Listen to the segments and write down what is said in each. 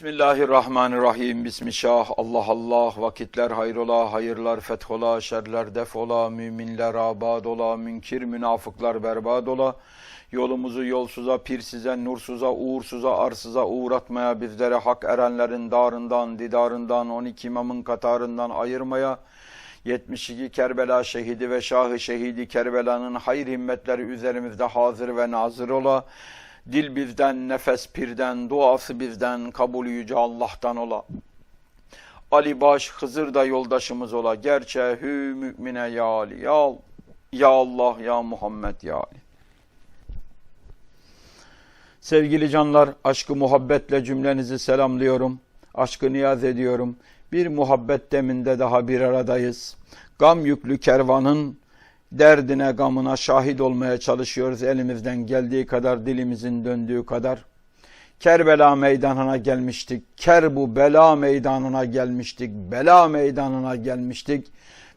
Bismillahirrahmanirrahim. Bismillah. Allah Allah. Vakitler hayrola, hayırlar fethola, şerler defola, müminler abad ola, münkir münafıklar berbat ola. Yolumuzu yolsuza, pirsize, nursuza, uğursuza, arsıza uğratmaya, bizlere hak erenlerin darından, didarından, 12 imamın katarından ayırmaya, 72 Kerbela şehidi ve şahı şehidi Kerbela'nın hayır himmetleri üzerimizde hazır ve nazır ola. Dil bizden, nefes pirden, duası bizden, kabulü yüce Allah'tan ola. Ali Baş, Hızır da yoldaşımız ola. Gerçe hü mümine ya Ali, ya, ya Allah, ya Muhammed, ya Ali. Sevgili canlar, aşkı muhabbetle cümlenizi selamlıyorum. Aşkı niyaz ediyorum. Bir muhabbet deminde daha bir aradayız. Gam yüklü kervanın derdine, gamına şahit olmaya çalışıyoruz elimizden geldiği kadar, dilimizin döndüğü kadar. Kerbela meydanına gelmiştik. Kerbu bela meydanına gelmiştik. Bela meydanına gelmiştik.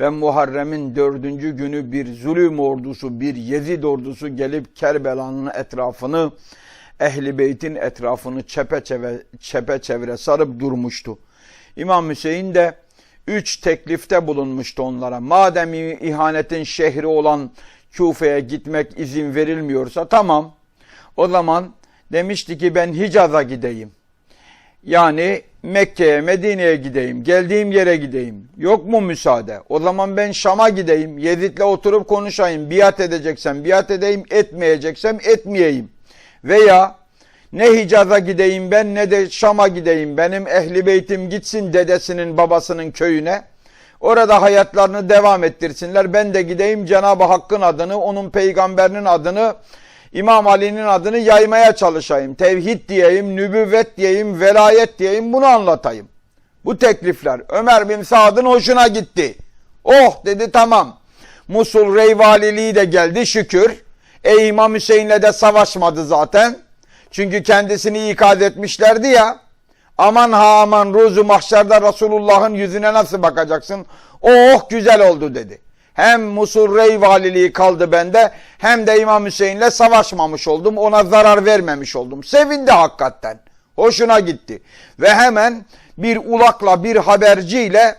Ve Muharrem'in dördüncü günü bir zulüm ordusu, bir Yezid ordusu gelip Kerbela'nın etrafını, Ehli Beyt'in etrafını çepeçevre, çepeçevre sarıp durmuştu. İmam Hüseyin de üç teklifte bulunmuştu onlara. Madem ihanetin şehri olan Küfe'ye gitmek izin verilmiyorsa tamam. O zaman demişti ki ben Hicaz'a gideyim. Yani Mekke'ye, Medine'ye gideyim, geldiğim yere gideyim. Yok mu müsaade? O zaman ben Şam'a gideyim, Yezid'le oturup konuşayım. Biat edeceksem biat edeyim, etmeyeceksem etmeyeyim. Veya ne Hicaz'a gideyim ben ne de Şam'a gideyim. Benim ehli beytim gitsin dedesinin babasının köyüne. Orada hayatlarını devam ettirsinler. Ben de gideyim Cenab-ı Hakk'ın adını, onun peygamberinin adını, İmam Ali'nin adını yaymaya çalışayım. Tevhid diyeyim, nübüvvet diyeyim, velayet diyeyim bunu anlatayım. Bu teklifler Ömer bin Saad'ın hoşuna gitti. Oh dedi tamam. Musul Reyvaliliği de geldi şükür. E İmam Hüseyin'le de savaşmadı zaten. Çünkü kendisini ikaz etmişlerdi ya. Aman ha aman ruzu mahşerde Resulullah'ın yüzüne nasıl bakacaksın? Oh güzel oldu dedi. Hem Musul Rey valiliği kaldı bende hem de İmam Hüseyin'le savaşmamış oldum. Ona zarar vermemiş oldum. Sevindi hakikaten. Hoşuna gitti. Ve hemen bir ulakla bir haberciyle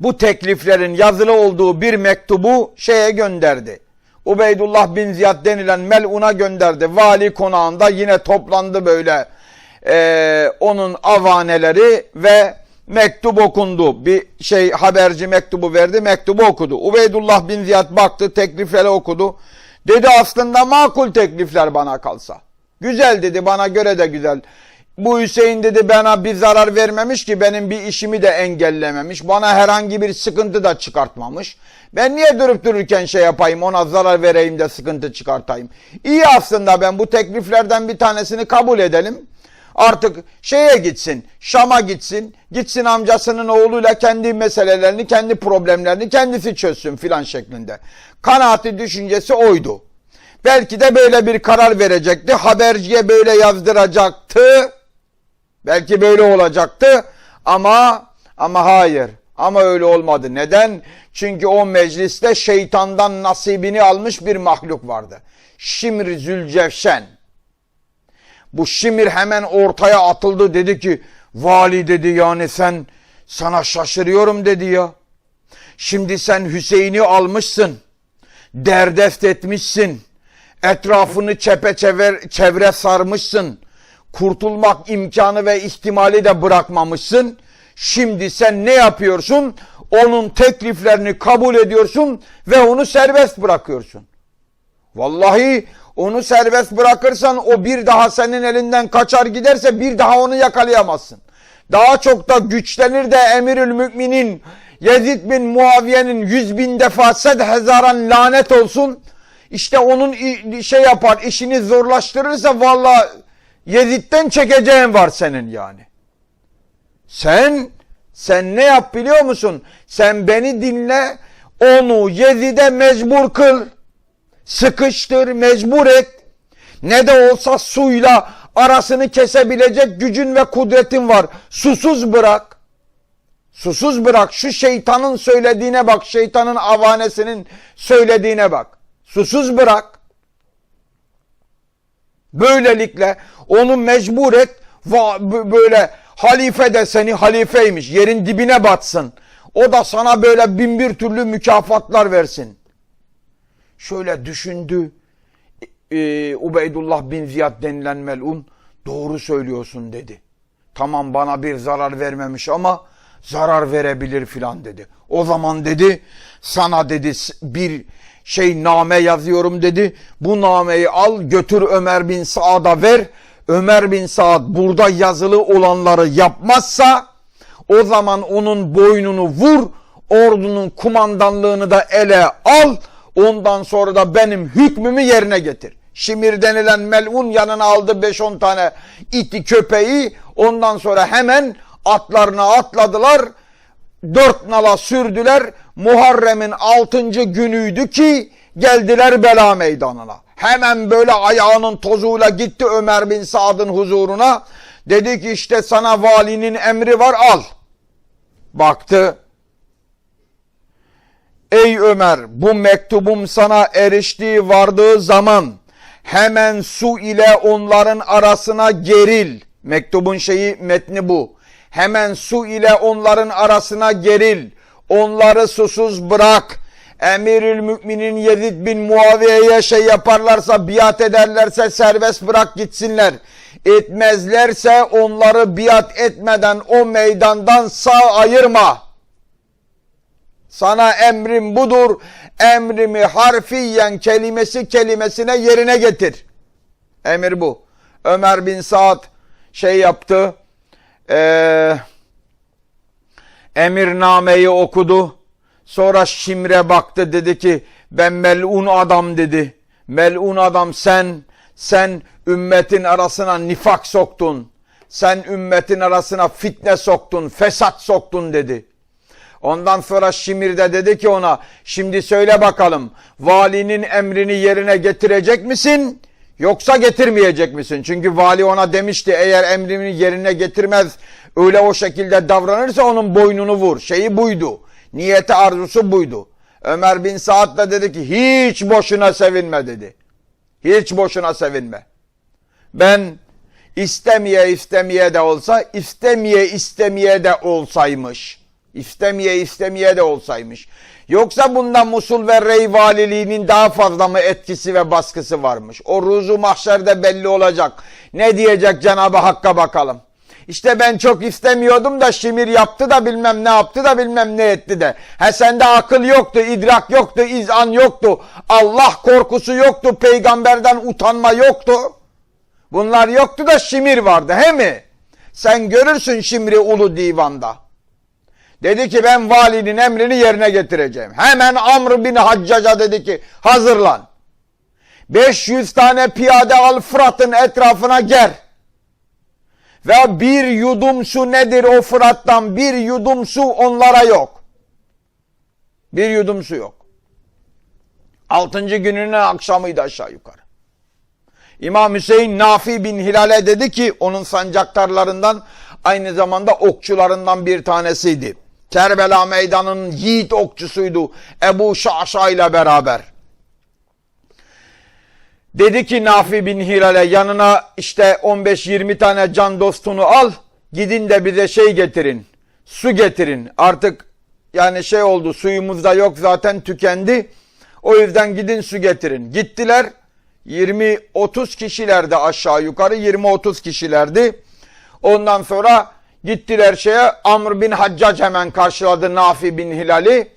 bu tekliflerin yazılı olduğu bir mektubu şeye gönderdi. Ubeydullah bin Ziyad denilen meluna gönderdi. Vali konağında yine toplandı böyle e, onun avaneleri ve mektup okundu. Bir şey haberci mektubu verdi, mektubu okudu. Ubeydullah bin Ziyad baktı, teklifleri okudu. Dedi aslında makul teklifler bana kalsa. Güzel dedi, bana göre de güzel. Bu Hüseyin dedi bana bir zarar vermemiş ki benim bir işimi de engellememiş. Bana herhangi bir sıkıntı da çıkartmamış. Ben niye durup dururken şey yapayım ona zarar vereyim de sıkıntı çıkartayım. İyi aslında ben bu tekliflerden bir tanesini kabul edelim. Artık şeye gitsin, Şam'a gitsin, gitsin amcasının oğluyla kendi meselelerini, kendi problemlerini kendisi çözsün filan şeklinde. Kanaati düşüncesi oydu. Belki de böyle bir karar verecekti. Haberciye böyle yazdıracaktı. Belki böyle olacaktı ama ama hayır. Ama öyle olmadı. Neden? Çünkü o mecliste şeytandan nasibini almış bir mahluk vardı. Şimr Zülcevşen. Bu Şimir hemen ortaya atıldı dedi ki vali dedi yani sen sana şaşırıyorum dedi ya. Şimdi sen Hüseyin'i almışsın. Derdest etmişsin. Etrafını çepeçevre çevre sarmışsın. Kurtulmak imkanı ve ihtimali de bırakmamışsın. Şimdi sen ne yapıyorsun? Onun tekliflerini kabul ediyorsun ve onu serbest bırakıyorsun. Vallahi onu serbest bırakırsan o bir daha senin elinden kaçar giderse bir daha onu yakalayamazsın. Daha çok da güçlenir de emirül müminin Yezid bin Muaviye'nin yüz bin defa sedhezaran lanet olsun. İşte onun şey yapar işini zorlaştırırsa valla Yezid'den çekeceğin var senin yani. Sen sen ne yap biliyor musun? Sen beni dinle onu Yezid'e mecbur kıl. Sıkıştır, mecbur et. Ne de olsa suyla arasını kesebilecek gücün ve kudretin var. Susuz bırak. Susuz bırak. Şu şeytanın söylediğine bak. Şeytanın avanesinin söylediğine bak. Susuz bırak. Böylelikle onu mecbur et. Böyle halife de seni halifeymiş. Yerin dibine batsın. O da sana böyle bin bir türlü mükafatlar versin. Şöyle düşündü. Ee, Ubeydullah bin Ziyad denilen melun doğru söylüyorsun dedi. Tamam bana bir zarar vermemiş ama zarar verebilir filan dedi. O zaman dedi sana dedi bir şey name yazıyorum dedi. Bu nameyi al götür Ömer bin Saad'a ver. Ömer bin Saad burada yazılı olanları yapmazsa o zaman onun boynunu vur. Ordunun kumandanlığını da ele al. Ondan sonra da benim hükmümü yerine getir. Şimir denilen melun yanına aldı 5-10 tane iti köpeği. Ondan sonra hemen atlarına atladılar. Dört nala sürdüler. Muharrem'in 6. günüydü ki geldiler bela meydanına. Hemen böyle ayağının tozuyla gitti Ömer bin Saad'ın huzuruna. Dedi ki işte sana valinin emri var al. Baktı Ey Ömer bu mektubum sana eriştiği vardığı zaman hemen su ile onların arasına geril. Mektubun şeyi metni bu. Hemen su ile onların arasına geril. Onları susuz bırak. Emirül müminin Yezid bin Muaviye'ye şey yaparlarsa, biat ederlerse serbest bırak gitsinler. Etmezlerse onları biat etmeden o meydandan sağ ayırma.'' Sana emrim budur. Emrimi harfiyen kelimesi kelimesine yerine getir. Emir bu. Ömer bin Saad şey yaptı. Ee, emirnameyi okudu. Sonra Şimre baktı dedi ki ben melun adam dedi. Melun adam sen sen ümmetin arasına nifak soktun. Sen ümmetin arasına fitne soktun, fesat soktun dedi. Ondan sonra Şimir de dedi ki ona şimdi söyle bakalım valinin emrini yerine getirecek misin yoksa getirmeyecek misin? Çünkü vali ona demişti eğer emrini yerine getirmez öyle o şekilde davranırsa onun boynunu vur. Şeyi buydu. Niyeti arzusu buydu. Ömer bin Saad da dedi ki hiç boşuna sevinme dedi. Hiç boşuna sevinme. Ben istemeye istemeye de olsa istemeye istemeye de olsaymış.'' İstemeye istemeye de olsaymış. Yoksa bunda Musul ve Rey valiliğinin daha fazla mı etkisi ve baskısı varmış? O ruzu mahşerde belli olacak. Ne diyecek Cenab-ı Hakk'a bakalım. İşte ben çok istemiyordum da şimir yaptı da bilmem ne yaptı da bilmem ne etti de. He sende akıl yoktu, idrak yoktu, izan yoktu. Allah korkusu yoktu, peygamberden utanma yoktu. Bunlar yoktu da şimir vardı he mi? Sen görürsün şimri ulu divanda. Dedi ki ben valinin emrini yerine getireceğim. Hemen Amr bin Haccaca dedi ki hazırlan. 500 tane piyade al Fırat'ın etrafına ger. Ve bir yudum su nedir o Fırat'tan bir yudum su onlara yok. Bir yudum su yok. Altıncı gününün akşamıydı aşağı yukarı. İmam Hüseyin Nafi bin Hilal'e dedi ki onun sancaktarlarından aynı zamanda okçularından bir tanesiydi. Kerbela meydanının yiğit okçusuydu Ebu Şaşa ile beraber. Dedi ki Nafi bin Hilal'e yanına işte 15-20 tane can dostunu al. Gidin de bize şey getirin. Su getirin. Artık yani şey oldu suyumuz da yok zaten tükendi. O yüzden gidin su getirin. Gittiler. 20-30 kişilerdi aşağı yukarı 20-30 kişilerdi. Ondan sonra Gittiler şeye Amr bin Haccac hemen karşıladı Nafi bin Hilal'i.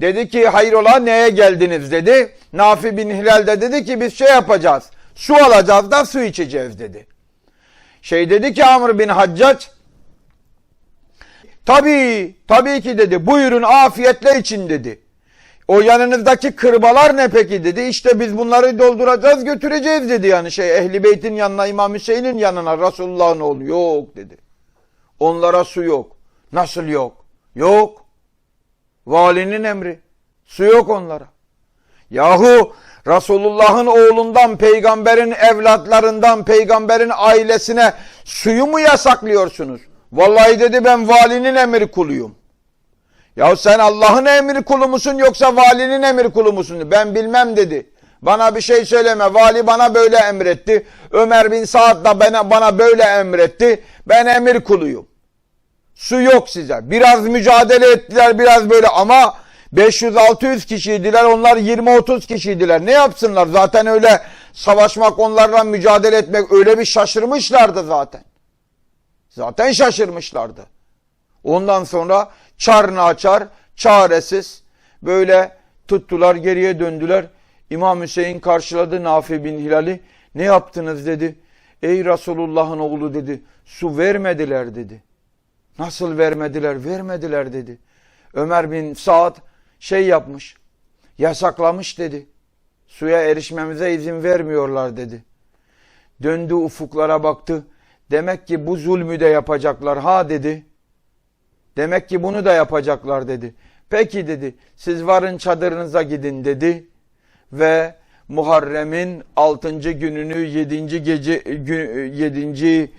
Dedi ki hayrola neye geldiniz dedi. Nafi bin Hilal de dedi ki biz şey yapacağız. Su alacağız da su içeceğiz dedi. Şey dedi ki Amr bin Haccac tabii tabii ki dedi buyurun afiyetle için dedi. O yanınızdaki kırbalar ne peki dedi. İşte biz bunları dolduracağız götüreceğiz dedi yani şey Ehli Beyt'in yanına İmam Hüseyin'in yanına Resulullah'ın oğlu yok dedi. Onlara su yok. Nasıl yok? Yok. Valinin emri. Su yok onlara. Yahu Resulullah'ın oğlundan, peygamberin evlatlarından, peygamberin ailesine suyu mu yasaklıyorsunuz? Vallahi dedi ben valinin emri kuluyum. Ya sen Allah'ın emri kulu musun yoksa valinin emri kulu musun? Ben bilmem dedi. Bana bir şey söyleme. Vali bana böyle emretti. Ömer bin Saad da bana, bana böyle emretti. Ben emir kuluyum. Su yok size. Biraz mücadele ettiler biraz böyle ama 500-600 kişiydiler. Onlar 20-30 kişiydiler. Ne yapsınlar? Zaten öyle savaşmak onlarla mücadele etmek öyle bir şaşırmışlardı zaten. Zaten şaşırmışlardı. Ondan sonra çarını açar, çaresiz böyle tuttular geriye döndüler. İmam Hüseyin karşıladı Nafi bin Hilal'i. Ne yaptınız dedi. Ey Resulullah'ın oğlu dedi. Su vermediler dedi. Nasıl vermediler? Vermediler dedi. Ömer bin Saad şey yapmış. Yasaklamış dedi. Suya erişmemize izin vermiyorlar dedi. Döndü ufuklara baktı. Demek ki bu zulmü de yapacaklar ha dedi. Demek ki bunu da yapacaklar dedi. Peki dedi. Siz varın çadırınıza gidin dedi. Ve Muharrem'in 6. gününü 7. gece gün, 7.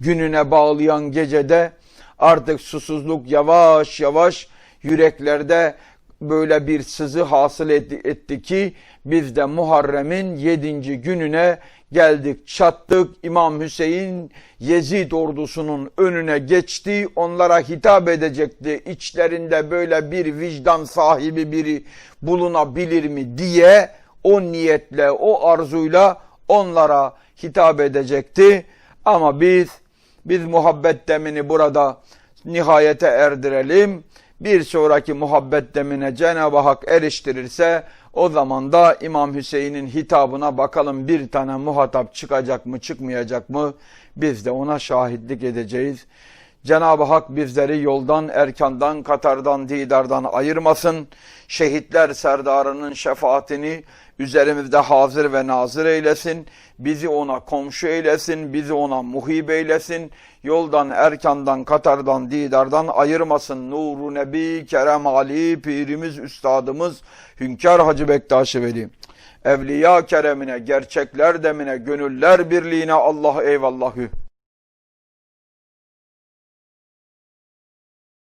gününe bağlayan gecede artık susuzluk yavaş yavaş yüreklerde böyle bir sızı hasıl etti, ki biz de Muharrem'in 7. gününe geldik çattık İmam Hüseyin Yezid ordusunun önüne geçti onlara hitap edecekti içlerinde böyle bir vicdan sahibi biri bulunabilir mi diye o niyetle o arzuyla onlara hitap edecekti ama biz biz muhabbet demini burada nihayete erdirelim bir sonraki muhabbet demine Cenab-ı Hak eriştirirse o zaman da İmam Hüseyin'in hitabına bakalım bir tane muhatap çıkacak mı çıkmayacak mı biz de ona şahitlik edeceğiz. Cenab-ı Hak bizleri yoldan, erkandan, katardan, didardan ayırmasın. Şehitler serdarının şefaatini üzerimizde hazır ve nazır eylesin. Bizi ona komşu eylesin, bizi ona muhib eylesin. Yoldan, erkandan, katardan, didardan ayırmasın. Nuru Nebi, Kerem Ali, Pirimiz, Üstadımız, Hünkar Hacı Bektaş Veli. Evliya keremine, gerçekler demine, gönüller birliğine Allah eyvallahü.